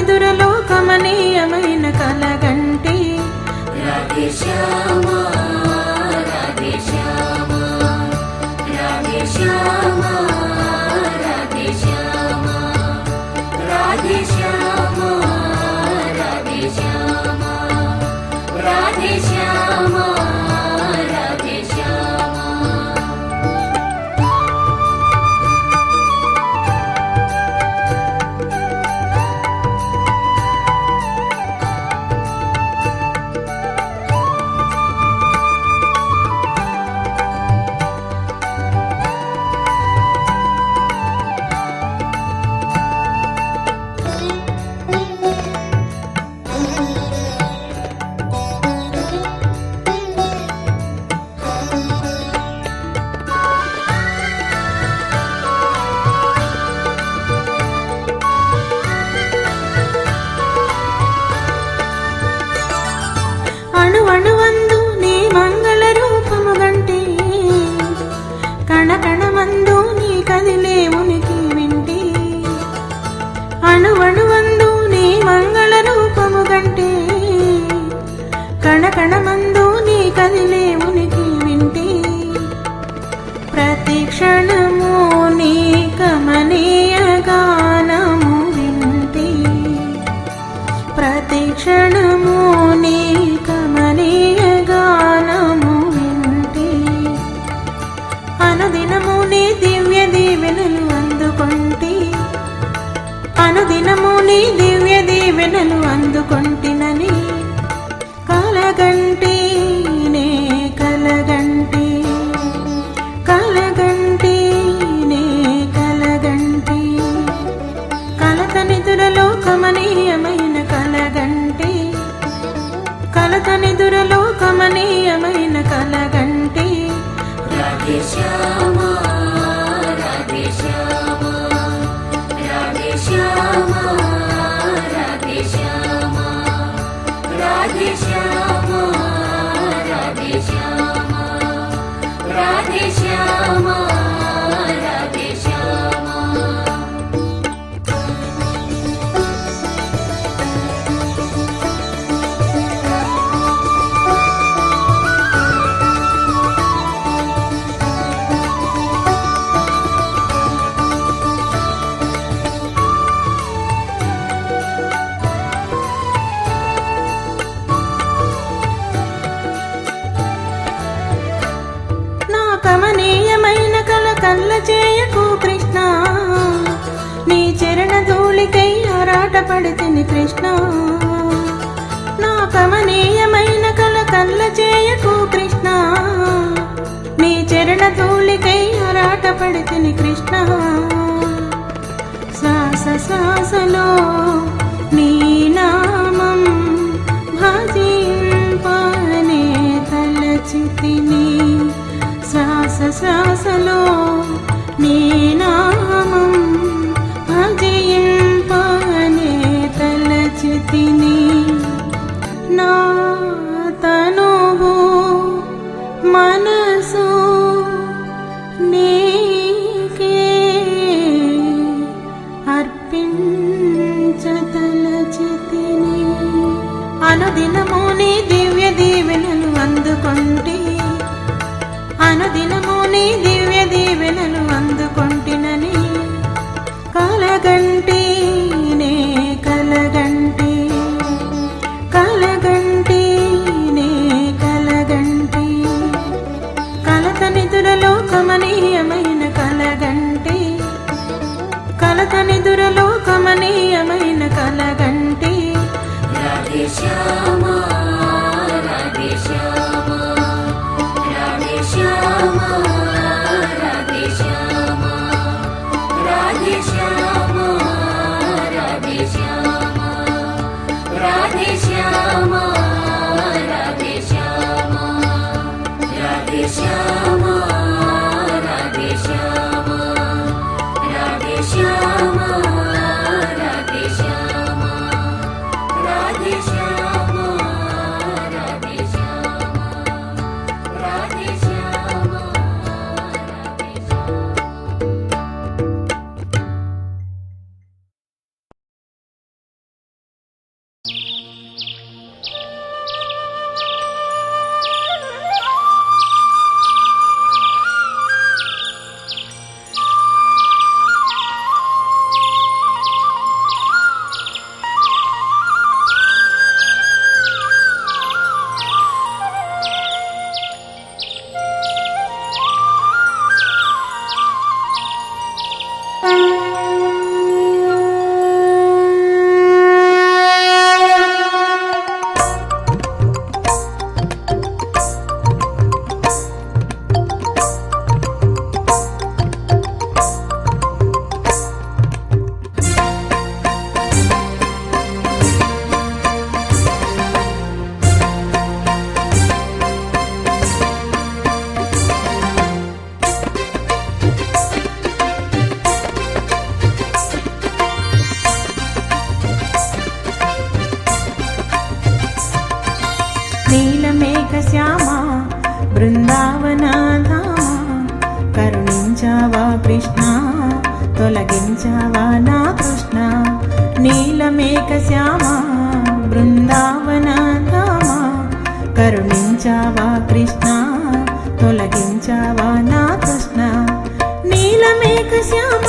ఎదురులోకమనీయమైన కలగంటి. రాధేశ్యామా ಕ್ಷಣ Chờ తల్ల చేయకు కృష్ణ. నీ చరణ ధూళికై ఆరాట పడితిని కృష్ణ. నా కమనీయమైన కల కల్ల చేయకు కృష్ణ. నీ చరణ ధూళికై ఆరాట పడితిని కృష్ణ. శ్వాస శ్వాసలో నీ 关 Sure. తొలగించావా నా కృష్ణ నీలమేక శ్యామ బృందావన ధామ కరుణించావా కృష్ణ తొలగించావా నా కృష్ణ నీలమేక శ్యామ